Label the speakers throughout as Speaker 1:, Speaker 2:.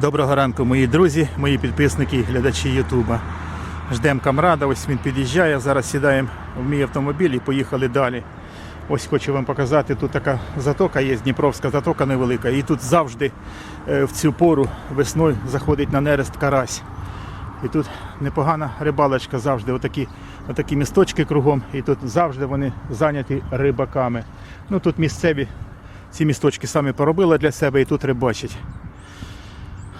Speaker 1: Доброго ранку, мої друзі, мої підписники глядачі Ютуба. Ждемо камрада, ось він під'їжджає. Зараз сідаємо в мій автомобіль і поїхали далі. Ось хочу вам показати, тут така затока є, Дніпровська затока невелика. І тут завжди е, в цю пору весною заходить на нерест карась. І тут непогана рибалочка завжди, отакі, отакі місточки кругом, і тут завжди вони зайняті рибаками. Ну тут місцеві ці місточки самі поробили для себе і тут рибачать.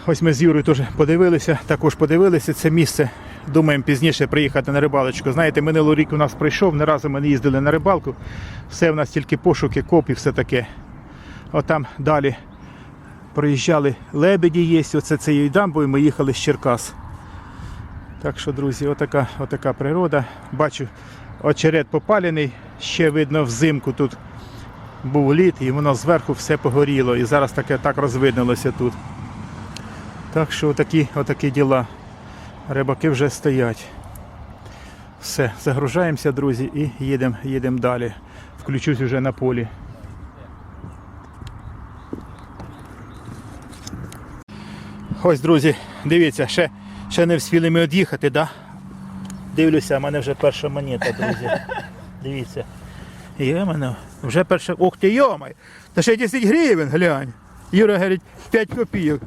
Speaker 1: Ось ми з Юрою теж подивилися, також подивилися це місце. Думаємо пізніше приїхати на рибалочку. Знаєте, минулий рік у нас пройшов, не разу ми не їздили на рибалку. Все в нас тільки пошуки, коп і все таке. Отам далі проїжджали лебеді є, оце цією дамбою ми їхали з Черкас. Так що, друзі, отака, отака природа. Бачу, очерет попалений, ще видно взимку тут був лід, і воно зверху все погоріло. І зараз таке так розвиднилося тут. Так що отакі, отакі діла. Рибаки вже стоять. Все, загружаємося, друзі, і їдемо їдем далі. Включусь вже на полі. Ось, друзі, дивіться, ще, ще не встигли ми від'їхати, да? Дивлюся, в мене вже перша монета, друзі. Дивіться. Є мене вже перша. Ух ти, йомай! Та ще 10 гривень, глянь. Юра говорить, 5 копійок.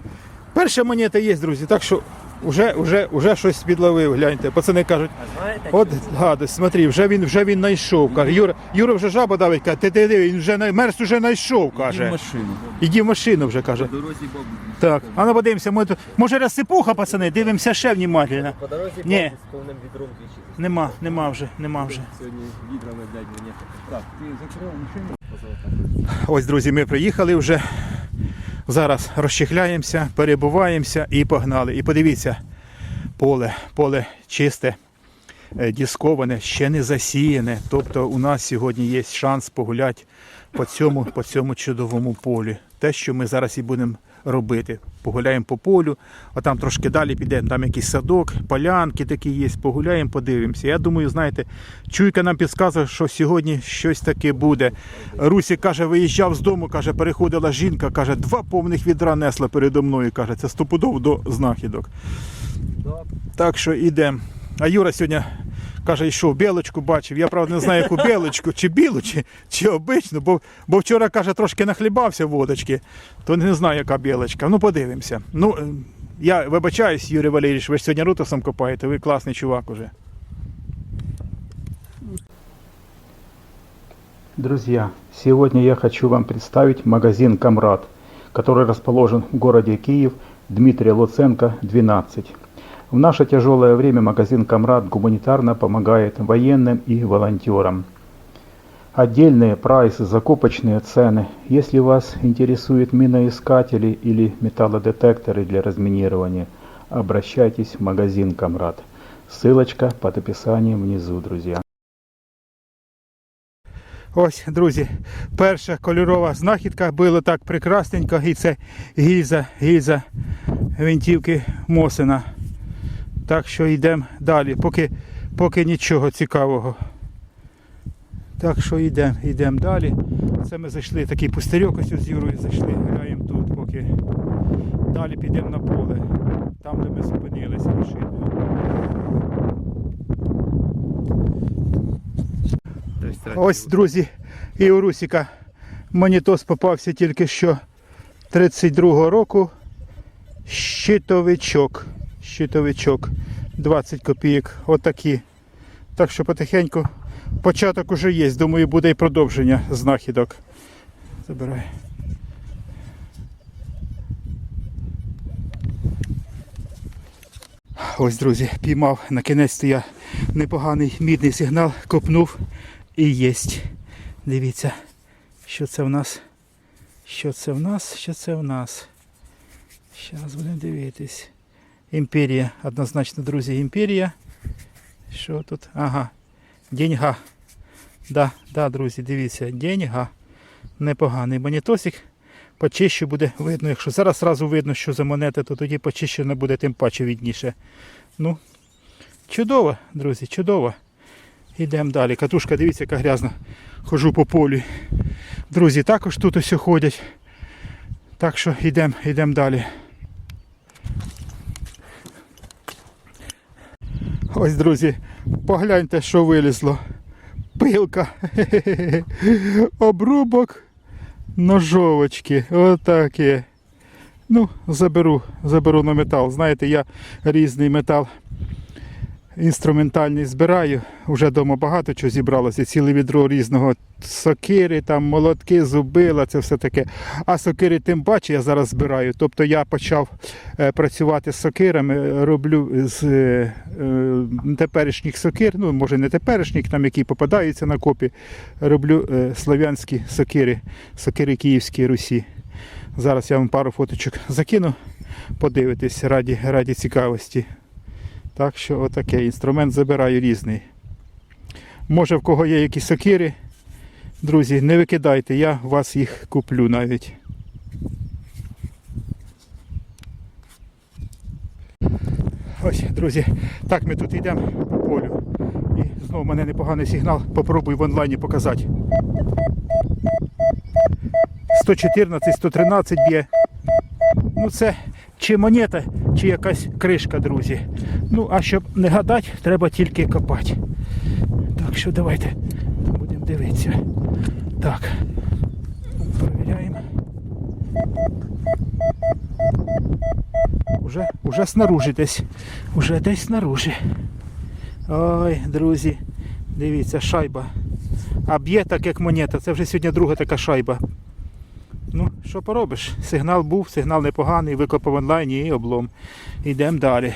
Speaker 1: Перша монета є, друзі, так що вже, вже, вже щось підловив, гляньте. Пацани кажуть,
Speaker 2: Знаєте,
Speaker 1: от гадость, смотри, вже він вже він знайшов. Каже, Юра, Юра вже жаба давить, каже, ти, ти, ти, він вже най- мерз вже знайшов, каже.
Speaker 2: машину.
Speaker 1: Іди в машину вже каже.
Speaker 2: По дорозі бабу.
Speaker 1: Так, а ну подивимося, ми тут. Може розсипуха, пацани, дивимося ще внимательно.
Speaker 2: По дорозі
Speaker 1: Ні.
Speaker 2: з повним відром двічі.
Speaker 1: Нема, нема вже, нема вже.
Speaker 2: Сьогодні відрами, блядь, мені. Так, ти закрив машину?
Speaker 1: Ось, друзі, ми приїхали вже. Зараз розчехляємося, перебуваємося і погнали. І подивіться, поле, поле чисте, е, дісковане, ще не засіяне. Тобто у нас сьогодні є шанс погуляти по цьому, по цьому чудовому полі. Те, що ми зараз і будемо робити. Погуляємо по полю, а там трошки далі підемо, там якийсь садок, полянки такі є, погуляємо, подивимося. Я думаю, знаєте, чуйка нам підказує, що сьогодні щось таке буде. Русі каже, виїжджав з дому, каже, переходила жінка, каже, два повних відра несла передо мною. каже, це стопудов до знахідок. Так що йдемо. А Юра сьогодні каже, йшов білочку бачив. Я правда не знаю, яку білочку, чи білу, чи, чи обичну, бо, бо вчора каже, трошки нахлібався водочки, то не знаю, яка білочка. Ну, подивимося. Ну, е, я вибачаюсь, Юрій Валерійович, ви ж сьогодні рутосом копаєте, ви класний чувак уже. Друзья, сегодня я хочу вам представить магазин «Камрад», который расположен в городе Киев, Дмитрия Луценко, 12. В наше тяжелое время магазин «Камрад» гуманитарно помогает военным и волонтерам. Отдельные прайсы, закупочные цены. Если вас интересуют миноискатели или металлодетекторы для разминирования, обращайтесь в магазин «Камрад». Ссылочка под описанием внизу, друзья. Ось, друзі, перша кольорова знахідка було так прекрасненько, і це гільза, гільза гвинтівки Мосина. Так що йдемо далі, поки, поки нічого цікавого. Так що йдемо, йдемо далі. Це ми зайшли, такий пустирьок ось з Юрою зайшли, граємо тут, поки далі підемо на поле, там де ми зупинилися машиною. Ось, друзі, і у Русіка монітос попався тільки що 32-го року. Щитовичок. Щитовичок. 20 копійок. Отакі. Так що потихеньку початок уже є. Думаю, буде і продовження знахідок. Забирай. Ось, друзі, піймав на кінець я непоганий мідний сигнал, копнув і єсть. Дивіться, що це в нас. Що це в нас? Що це в нас? Зараз будемо дивитись. Імперія. Однозначно, друзі, імперія. Що тут? Ага. Деньга. Да, да, друзі, дивіться, деньга. Непоганий монітосик. Почище буде видно. Якщо зараз зразу видно, що за монета, то тоді почищено буде тим паче відніше. Ну, чудово, друзі, чудово. Йдемо далі. Катушка, дивіться, яка грязна. Хожу по полі. Друзі, також тут ось ходять. Так що йдемо йдемо далі. Ось, друзі, погляньте, що вилізло. Пилка. Обрубок ножовочки. Отаке. Ну, заберу, заберу на метал. Знаєте, я різний метал інструментальний збираю. Уже вдома багато чого зібралося. Ціле відро різного сокири, там молотки, зубила, це все таке. А сокири тим паче я зараз збираю. Тобто я почав е, працювати з сокирами, роблю з е, е, теперішніх сокир, ну може не теперішніх, там які попадаються на копі. Роблю слов'янські сокири, сокири Київської Русі. Зараз я вам пару фоточок закину, подивитись раді, раді цікавості. Так що отаке. Інструмент забираю різний. Може в кого є якісь сокири. Друзі, не викидайте, я вас їх куплю навіть. Ось, друзі, так ми тут йдемо по полю. І знову в мене непоганий сигнал. Попробую в онлайні показати. 114, 113 б'є. Ну це чи монета, чи якась кришка, друзі. Ну, а щоб не гадати, треба тільки копати. Так що давайте будемо дивитися. Так. Провіряємо. Уже, уже снаружи десь. Уже десь снаружи. Ой, друзі, дивіться, шайба. А б'є так, як монета. Це вже сьогодні друга така шайба. Що поробиш? Сигнал був, сигнал непоганий, викопав онлайн і облом. Йдемо далі.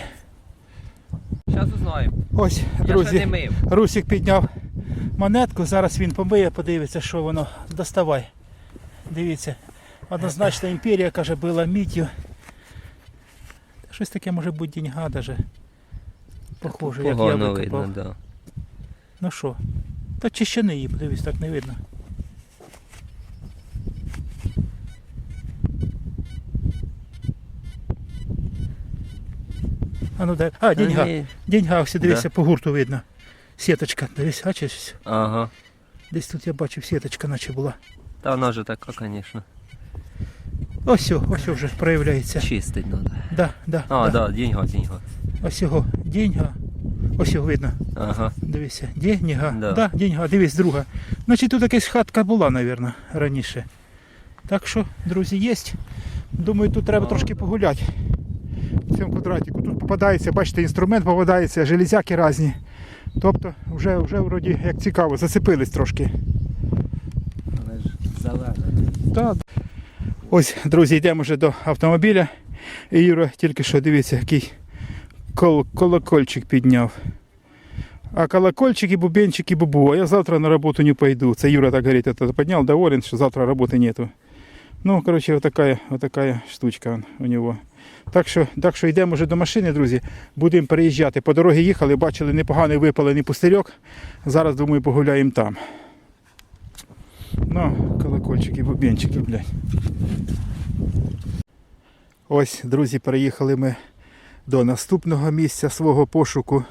Speaker 3: Зараз узнаємо.
Speaker 1: Ось,
Speaker 3: Я
Speaker 1: друзі,
Speaker 3: ще не мив.
Speaker 1: Русик підняв монетку, зараз він помиє, подивиться, що воно. Доставай. Дивіться. Однозначно імперія, каже, била міддю. Щось таке може бути деньга даже. Похоже, як я
Speaker 3: Погано
Speaker 1: викопав.
Speaker 3: видно, да.
Speaker 1: Ну що? Та чи її, подивись, так не видно. А ну дай. А, деньга.
Speaker 3: Ні.
Speaker 1: Деньга, ось дивися,
Speaker 3: Да.
Speaker 1: по гурту видно. Сіточка, дивись, бачиш?
Speaker 3: Ага.
Speaker 1: Десь тут я бачив, сіточка наче була.
Speaker 3: Та вона вже така, звісно.
Speaker 1: Ось, ось вже проявляється.
Speaker 3: Чистить треба.
Speaker 1: Да, да,
Speaker 3: А,
Speaker 1: да.
Speaker 3: да, деньга, деньга.
Speaker 1: Ось його, деньга. Ось його видно.
Speaker 3: Ага.
Speaker 1: Дивися, деньга. Да.
Speaker 3: Да.
Speaker 1: деньга, дивись, друга. Значить тут якась хатка була, мабуть, раніше. Так що, друзі, є. Думаю, тут треба
Speaker 3: А.
Speaker 1: трошки погуляти. В цьому квадратику. Тут попадається, бачите, інструмент попадається, железяки різні. Тобто, вже, вже вроді як цікаво, зацепились трошки.
Speaker 2: Але ж.
Speaker 1: Так. Ось, друзі, йдемо вже до автомобіля. І Юра тільки що дивіться, який кол- колокольчик підняв. А колокольчик і бубенчик і бубу. А я завтра на роботу не пойду. Це Юра так говорить, это поднял, доволен, що завтра роботи нету. Ну, коротше, отакая, отакая штучка у нього. Так що, так що йдемо вже до машини, друзі. Будемо переїжджати. По дорозі їхали, бачили непоганий випалений пустирьок. Зараз, думаю, погуляємо там. Ну, колокольчики, бубенчики, блядь. Ось, друзі, переїхали ми до наступного місця свого пошуку.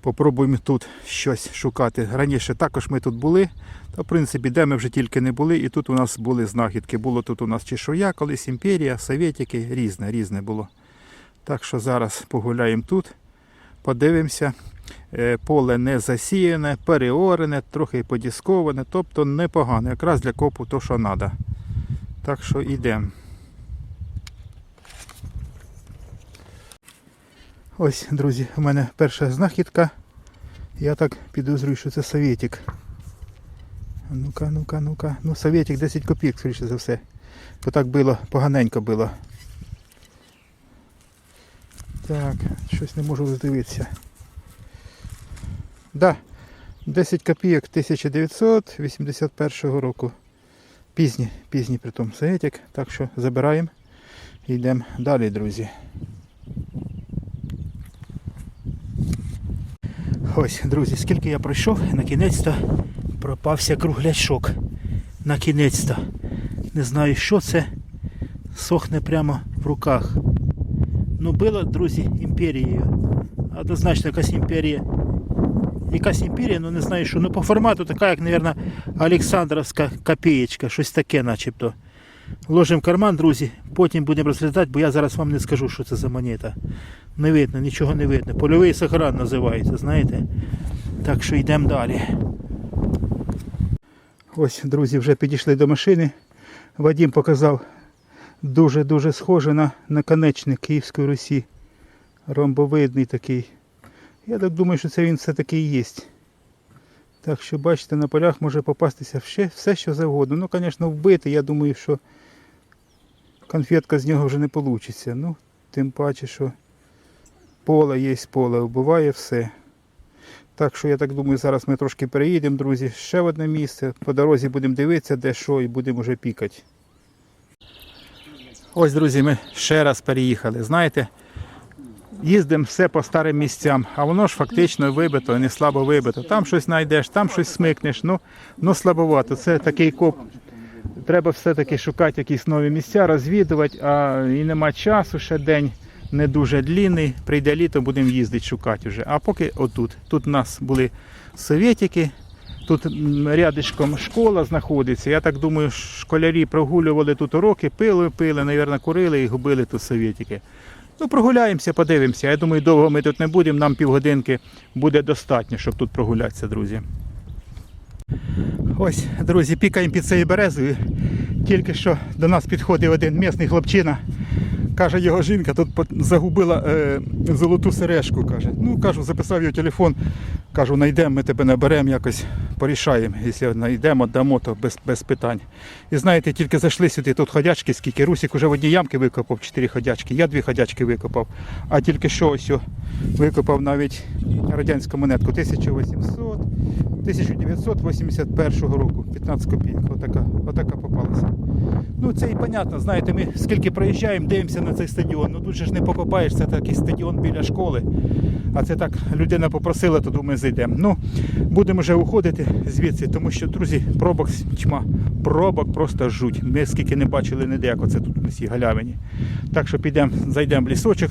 Speaker 1: Попробуємо тут щось шукати. Раніше також ми тут були. Та, в принципі, де ми вже тільки не були, і тут у нас були знахідки. Було тут у нас чешуя, колись імперія, совєтики, різне, різне було. Так що зараз погуляємо тут, подивимося. Е, Поле не засіяне, переорене, трохи подісковане, тобто непогано, якраз для копу то, що треба. Так що йдемо. Ось, друзі, у мене перша знахідка. Я так підозрюю, що це совєтик. Ну-ка, ну-ка, ну-ка. Ну, совєтик 10 копійок, скоріше за все. Бо так було, поганенько було. Так, щось не можу роздивитися. Да, 10 копійок 1981 року. Пізній, пізній притом совєтик. Так що забираємо і йдемо далі, друзі. Ось, друзі, скільки я пройшов, на кінець-то пропався кругляшок. На кінець-то. Не знаю, що це. Сохне прямо в руках. Ну, було, друзі, імперією. Однозначно якась імперія. Якась імперія, ну не знаю що. Ну по формату така, як, мабуть, Олександровська копієчка, щось таке начебто. Ложимо в карман, друзі, потім будемо розглядати, бо я зараз вам не скажу, що це за монета. Не видно, нічого не видно. Польовий сахаран називається, знаєте. Так що йдемо далі. Ось, друзі, вже підійшли до машини. Вадим показав дуже-дуже схоже на наконечник Київської Русі. Ромбовидний такий. Я так думаю, що це він все-таки і є. Так що, бачите, на полях може попастися все, все що завгодно. Ну, звісно, вбити, я думаю, що конфетка з нього вже не вийде. Ну, тим паче, що поле є поле, вбиває все. Так що я так думаю, зараз ми трошки переїдемо, друзі, ще в одне місце. По дорозі будемо дивитися, де що, і будемо вже пікати. Ось, друзі, ми ще раз переїхали. Знаєте, їздимо все по старим місцям, а воно ж фактично вибито, не слабо вибито. Там щось знайдеш, там щось смикнеш, ну, ну слабовато. Це такий коп. Треба все-таки шукати якісь нові місця, розвідувати, а і нема часу, ще день не дуже длінний. Прийде літо, будемо їздити шукати вже. А поки отут. Тут у нас були совєтики, тут рядишком школа знаходиться. Я так думаю, школярі прогулювали тут уроки, пили, пили, навірно, курили і губили тут совєтики. Ну, прогуляємося, подивимося. Я думаю, довго ми тут не будемо, нам півгодинки буде достатньо, щоб тут прогулятися, друзі. Ось, друзі, пікаємо під цією березою. Тільки що до нас підходив один місний хлопчина. Каже, його жінка тут загубила е, золоту сережку. Каже. Ну, кажу, записав його телефон. Кажу, знайдемо, ми тебе наберемо, якось порішаємо. Якщо знайдемо, дамо, то без, без питань. І знаєте, тільки зайшли сюди, тут ходячки скільки. Русик уже в одній ямки викопав, чотири ходячки. Я дві ходячки викопав. А тільки що ось викопав навіть радянську монетку 1800. 1981 року, 15 копійок. Отака, отака попалася. Ну це і понятно, знаєте, ми скільки проїжджаємо, дивимося на цей стадіон. Ну тут же ж не покопаєш, це такий стадіон біля школи. А це так людина попросила, то думаю, зайдемо. Ну, будемо вже уходити звідси, тому що, друзі, пробок тьма. Пробок просто жуть. Ми скільки не бачили ніде, як оце тут на цій галявині. Так що підемо, зайдемо в лісочок,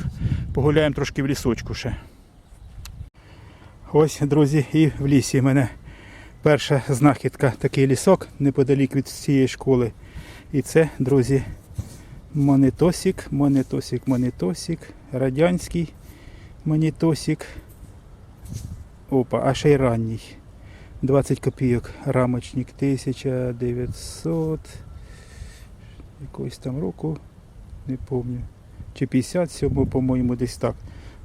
Speaker 1: погуляємо трошки в лісочку ще. Ось, друзі, і в лісі мене перша знахідка, такий лісок неподалік від цієї школи. І це, друзі, монетосик, монетосик, монетосик, радянський монетосик. Опа, а ще й ранній. 20 копійок, рамочник 1900 якогось там року, не пам'ятаю. Чи 57, по-моєму, десь так.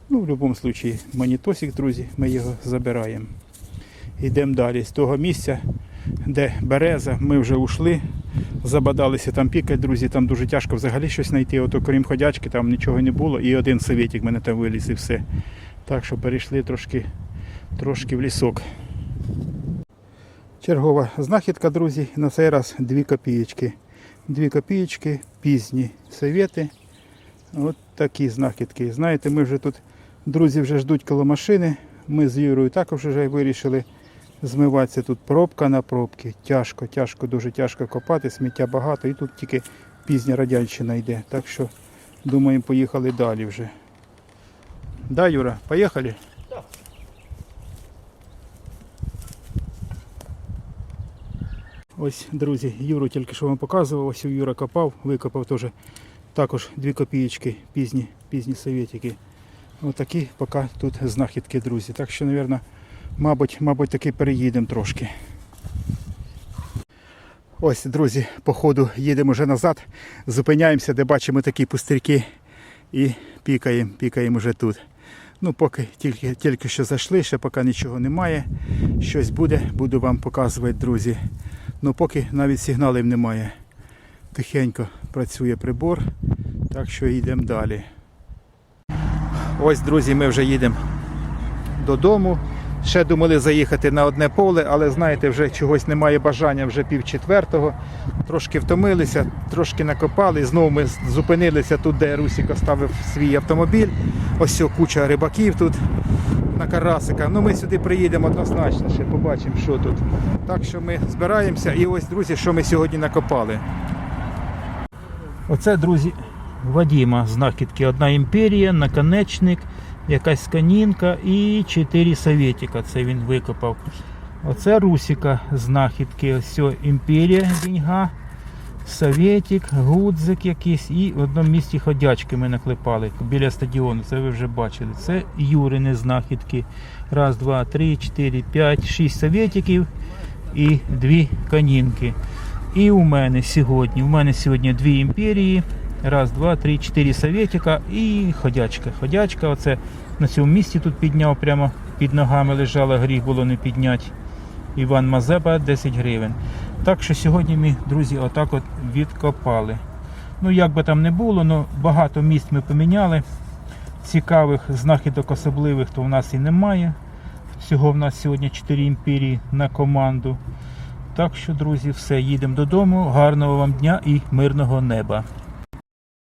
Speaker 1: Ну, в будь-якому випадку, монітосик, друзі, ми його забираємо. Йдемо далі. З того місця, де береза, ми вже ушли, забадалися там пікати, друзі, там дуже тяжко взагалі щось знайти. Ото крім ходячки, там нічого не було. І один совєтик мене там виліз і все. Так що перейшли трошки, трошки в лісок. Чергова знахідка, друзі, на цей раз 2 копієчки. 2 копієчки, пізні совєти. От такі знахідки. Знаєте, ми вже тут, друзі, вже ждуть коло машини. Ми з Юрою також вже вирішили змиватися. Тут пробка на пробки. Тяжко, тяжко, дуже тяжко копати, сміття багато. І тут тільки пізня радянщина йде. Так що, думаємо, поїхали далі вже. Да, Юра, поїхали? Ось, друзі, Юру тільки що вам показував, ось Юра копав, викопав теж також 2 копієчки, пізні, пізні совєтики. Отакі поки тут знахідки, друзі. Так що, мабуть, мабуть, мабуть, таки переїдемо трошки. Ось, друзі, по ходу їдемо вже назад, зупиняємося, де бачимо такі пустирки і пікаємо, пікаємо вже тут. Ну, поки тільки, тільки що зайшли, ще поки нічого немає. Щось буде, буду вам показувати, друзі. Ну, поки навіть сигналів немає. Тихенько працює прибор, так що йдемо далі. Ось, друзі, ми вже їдемо додому. Ще думали заїхати на одне поле, але знаєте, вже чогось немає бажання, вже пів четвертого. Трошки втомилися, трошки накопали. Знову ми зупинилися тут, де Русік оставив свій автомобіль. Ось ця куча рибаків тут на карасика. Ну ми сюди приїдемо однозначно, ще побачимо, що тут. Так що ми збираємося і ось, друзі, що ми сьогодні накопали. Оце, друзі, Вадіма знахідки. Одна імперія, наконечник, якась канінка і чотири совєтика. Це він викопав. Оце Русіка знахідки. Ось імперія деньга. Советик, гудзик якийсь і в одному місці ходячки ми наклепали біля стадіону. Це ви вже бачили. Це Юрини знахідки. Раз, два, три, чотири, п'ять, шість советиків і дві канінки. І у мене сьогодні. У мене сьогодні дві імперії. Раз, два, три, чотири советика і ходячка. Ходячка, оце на цьому місці тут підняв, прямо під ногами лежала, гріх було не підняти. Іван Мазепа 10 гривень. Так що сьогодні ми, друзі, отак от відкопали. Ну, як би там не було, але багато місць ми поміняли. Цікавих знахідок особливих то в нас і немає. Всього в нас сьогодні 4 імперії на команду. Так що, друзі, все, їдемо додому. Гарного вам дня і мирного неба.